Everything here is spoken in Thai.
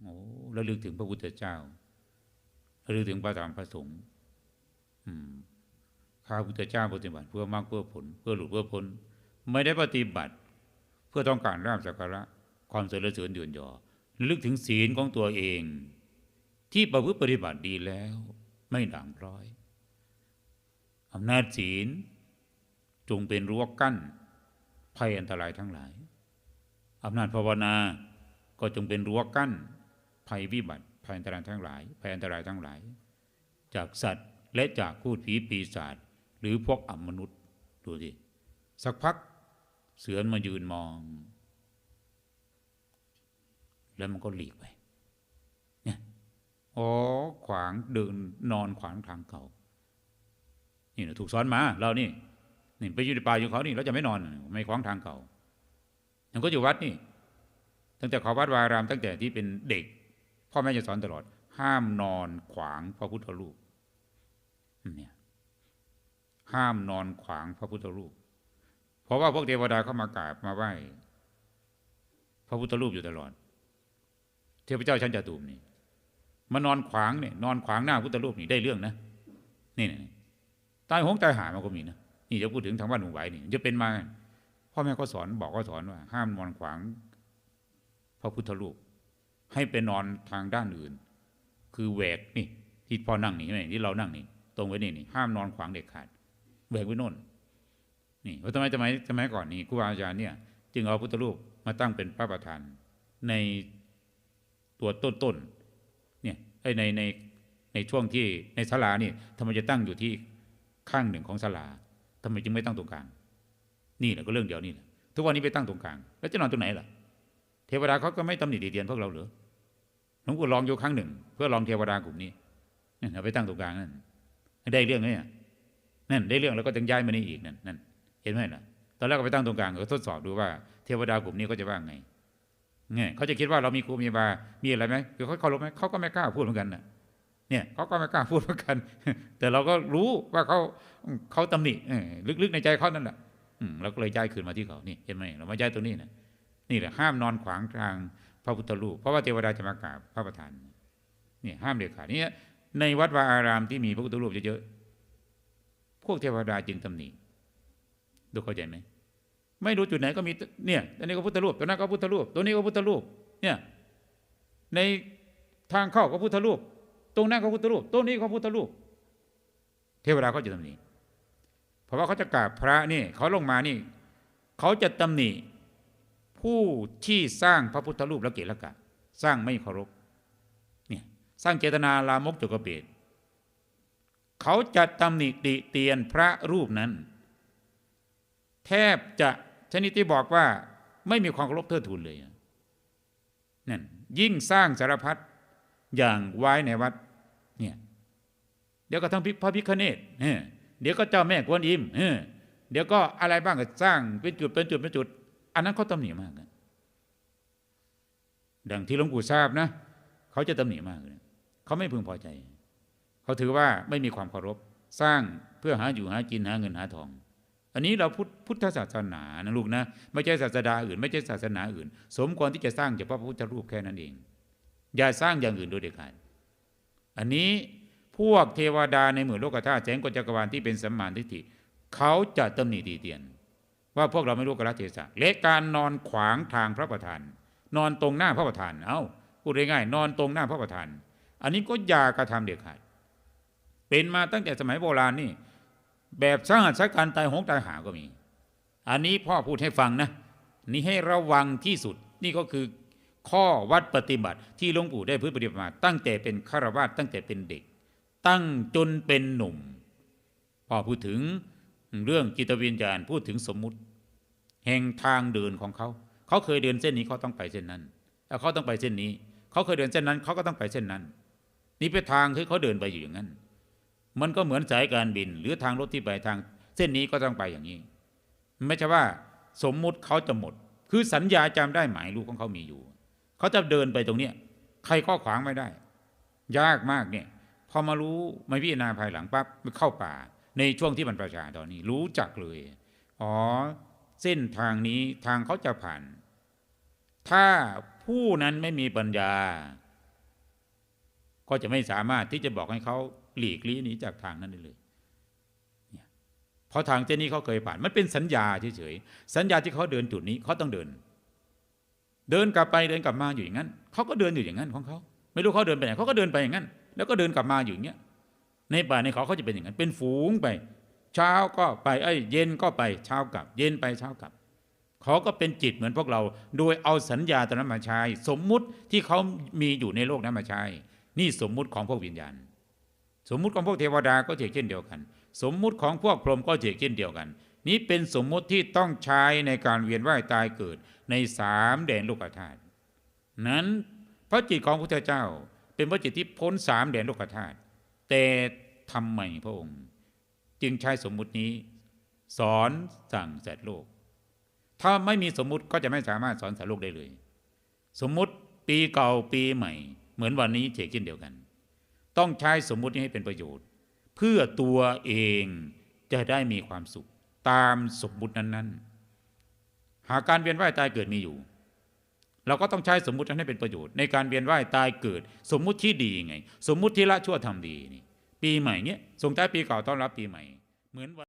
โอ้ระลึกถึงพระพุทธเจ้าระลึกถึงพระธรรมพระสงฆ์ข้าพุทธเจ้าปฏิบัติ เพื่อมรรคเพื่อผล เพื่อหลุดเพื่อพ้น ไม่ได้ปฏิบัติ เพื่อต้องการราบสักการะ ความเสริญเสริญเดือนยอระลึกถึงศีลของตัวเอง ที่ประพฤติปฏิบัติดีแล้ว ไม่ด่างพร้อยอำนาจศีลจงเป็นรั้วกั้น ภัยอันตรายทั้งหลายอำนาจภาวนาก็จงเป็นรั้วกั้น ภัยวิบัติภัยอันตรายทั้งหลายภัยอันตรายทั้งหลาย จากสัตว์และจากพูดผีปีศาจหรือพวกอัมนุษย์ดูสิสักพักเสือนมายืนมอง แล้วมันก็หลีกไปเนี่ยอ๋อขวางเดินนอนขวางทางเขานี่นะถูกสอนมาเรานี่นี่ไปอยู่ในป่าอยู่เขานี่เราจะไม่นอนไม่ขวางทางเขายังก็อยู่วัดนี่ ตั้งแต่ขาวัดวาราม ตั้งแต่ที่เป็นเด็ก พ่อแม่จะสอนตลอด ห้ามนอนขวางพระพุทธรูปเนี่ยห้ามนอนขวางพระพุทธรูป เพราะว่าพวกเทวดาเข้ามากราบมาไหว้พระพุทธรูปอยู่ตลอด เทพเจ้าชั้นจตุมนี่มานอนขวางเนี่ยนอนขวางหน้าพุทธรูปนี่ได้เรื่องนะนี่นี่ตายหงตายหามันก็มีนะนี่จะพูดถึงทางบ้านหนุ่มไหวนี่จะเป็นมาพ่อแม่ก็สอนบอกก็สอนว่า ห้ามนอนขวาง พระพุทธรูป ให้ไปนอนทางด้านอื่น คือแหวกนี่ที่พ่อนั่งนี่ใช่ไหมที่เรานั่งนี่ ตรงไว้นี่นี่ห้ามนอนขวางเด็กขาดแหวกไว้โน่นนี่ว่าทำไมทำไมทำไมก่อนนี่ครูบาอาจารย์เนี่ย จึงเอาพุทธรูปมาตั้งเป็นพระประธาน ในตัวต้นๆเนี่ยในในในช่วงที่ในศาลานี่ทำไมจะตั้งอยู่ที่ข้างหนึ่งของศาลาทำไมจึงไม่ตั้งตรงกลาง นี่แหละก็เรื่องเดียวนี่แหละทุกวันนี้ไปตั้งตรงกลาง แล้วจะนอนตรงไหนล่ะ เทวดาเขาก็ไม่ตำหนิดีเดียนพวกเราเหรือ หลวงปู่ลองอยู่ครั้งหนึ่ง เพื่อลองเทวดากลุ่มนี้นั่นเอาไปตั้งตรงกลางนั่นได้เรื่องไหมเนี่ยนั่นได้เรื่องแล้วก็จึงย้ายมานี่อีกนั่นนั่นเห็นไหมล่ะตอนแรกก็ไปตั้งตรงกลางก็ทดสอบดูว่าเทวดากลุ่มนี้เขาจะว่าไงไงเขาจะคิดว่าเรามีครูมีบา มีอะไรไหมคือเขาเคารพไหมเขาก็ไม่กล้าพูดเหมือนกันน่ะเนี่ยเขาก็ไม่กล้าพูดเหมือนกัน แต่เราก็รู้ว่าเขาเขาตำหนิลึกๆในใจเขานั่นแหละอืมเราก็เลยย้ายคืนมาที่เขานี่เห็นไหมเรามาย้ายตรงนี้นะนี่แหละห้ามนอนขวางทาง พระพุทธรูปเพราะว่าเทวดาจะมากราบพระประธานเนี่ยห้ามเด็ดขาดนี่ในวัดวาอารามที่มีพระพุทธรูปเยอะๆพวกเทวดาจึงตำหนิดูเข้าใจไหมไม่รู้จุดไหนก็มีเนี่ยอันนี้ก็พุทธรูปตัวนั้นก็พุทธรูปตัวนี้ก็พุทธรูปเนี่ยในทางเข้าก็พุทธรูป ตรงนั้นก็พุทธรูปตรงนี้ก็พุทธรูป เทวดาเขาจะตำหนิเพราะว่าเขาจะกราบพระนี่เขาลงมานี่ เขาจะตำหนิ ผู้ที่สร้างพระพุทธรูปละเกละกะ สร้างไม่เคารพเนี่ยสร้างเจตนาลามกจกเบตเขาจะตำหนิติเตียนพระรูปนั้น แทบจะชนิดที่บอกว่าไม่มีความเคารพเทิดทูนเลยนั่นยิ่งสร้างสารพัดอย่างไว้ในวัดเนี่ยเดี๋ยวก็ทั้งพระพิคเนตเดี๋ยวก็เจ้าแม่กวนอิมเดี๋ยวก็อะไรบ้างก็สร้างเป็นจุดเป็นจุดเป็นจุด อันนั้นเขาตำหนิมากนะดังที่หลวงปู่ทราบนะเขาจะตำหนิมากเลยเขาไม่พึงพอใจ เขาถือว่าไม่มีความเคารพสร้างเพื่อหาอยู่หากินหาเงินหาทอง อันนี้เราพุทธพุทธศาสนานะลูกนะไม่ใช่ศาสดาอื่น ไม่ใช่ศาสนาอื่น สมควรที่จะสร้างเฉพาะพระพุทธรูปแค่นั้นเอง อย่าสร้างอย่างอื่นโดยเด็ดขาดอันนี้พวกเทวดาในหมู่นโลกธาตุแสงกจักรวาลที่เป็นสัมมาทิฏฐิเขาจะตำหนิตีเตียน ว่าพวกเราไม่รู้กระเทศะและการนอนขวางทางพระประธาน นอนตรงหน้าพระประธาน เอา้าพูดง่ายๆนอนตรงหน้าพระประธาน อันนี้ก็อย่ากระทำเด็ดขาดเป็นมาตั้งแต่สมัยโบราณนี่ แบบสร้างสักการตายหงตายหาก็มี อันนี้พ่อพูดให้ฟังนะ นี่ให้ระวังที่สุดนี่ก็คือข้อวัดปฏิบัติที่หลวงปู่ได้พื้นปฏิบัติมา ตั้งแต่เป็นฆราวาสตั้งแต่เป็นเด็ก ตั้งจนเป็นหนุ่ม พอพูดถึง เรื่องจิตวิญญาณพูดถึงสมมุติ แห่งทางเดินของเขา เขาเคยเดินเส้นนี้เขาต้องไปเส้นนั้นแล้วเขาต้องไปเส้นนี้ เขาเคยเดินเส้นนั้น เขาก็ต้องไปเส้นนั้น นี่เป็นทางที่เขาเดินไปอยู่อย่างนั้น มันก็เหมือนสายการบิน หรือทางรถที่ไปทาง เส้นนี้ก็ต้องไปอย่างนี้ ไม่ใช่ว่า สมมุติเขาจะหมด คือสัญญาจำได้หมายลูกของเขามีอยู่ เขาจะเดินไปตรงเนี้ยใครข้อขวางไม่ได้ ยากมากเนี่ย พอมารู้ไมาพิจารณาภายหลังปั๊บเข้าป่า ในช่วงที่มันประชาตอนนี้ รู้จักเลย อ๋อ เส้นทางนี้ทางเขาจะผ่าน ถ้าผู้นั้นไม่มีปัญญา ก็จะไม่สามารถที่จะบอกให้เขาหลีกลี่หนีจากทางนั้นได้เลยเพราะทางเจนี้เขาเคยผ่าน มันเป็นสัญญาเฉยๆสัญญาที่เขาเดินจุดนี้เขาต้องเดิน เดินกลับไปเดินกลับมาอยู่อย่างนั้นเขาก็เดินอยู่อย่างนั้นของเขาไม่รู้เขาเดินไปไหนเขาก็เดินไปอย่างนั้น แล้วก็เดินกลับมาอยู่อย่างเงี้ย ในป่าในเขาเขาจะเป็นอย่างนั้น เป็นฝูงไป เช้าก็ไปเอ้ยเย็นก็ไปเช้ากลับ เย็นไปเช้ากลับเขาก็เป็นจิตเหมือนพวกเรา โดยเอาสัญญาตนนั้นมาใช้สมมุติที่เขามีอยู่ในโลกนั้นมาใช้นี่สมมุติของพวกวิญญาณ สมมุติของพวกเทวดาก็เช่นเดียวกัน สมมุติของพวกพรหมก็เช่นเดียวกัน นี้เป็นสมมุติที่ต้องใช้ในการเวียนว่ายตายเกิดในสามแดนโลกธาตุนั้นพระจิตของพระพุทธเจ้า เป็นพระจิตที่พ้นสามแดนโลกธาตุ แต่ทำไมพระองค์ จึงใช้สมมุตินี้ สอนสั่งสัตว์โลก ถ้าไม่มีสมมุติก็จะไม่สามารถสอนสัตว์โลกได้เลย สมมุติปีเก่าปีใหม่ เหมือนวันนี้เช่นเดียวกัน ต้องใช้สมมุตินี้ให้เป็นประโยชน์ เพื่อตัวเองจะได้มีความสุข ตามสมมุตินั้น ๆ หากการเวียนว่ายตายเกิดมีอยู่ เราก็ต้องใช้สมมุตินั้นให้เป็นประโยชน์ในการเวียนว่ายตายเกิด สมมุติที่ดีไง สมมุติที่ละชั่วทำดีนี่ปีใหม่เนี้ยส่งท้ายปีเก่าต้อนรับปีใหม่เหมือนวัน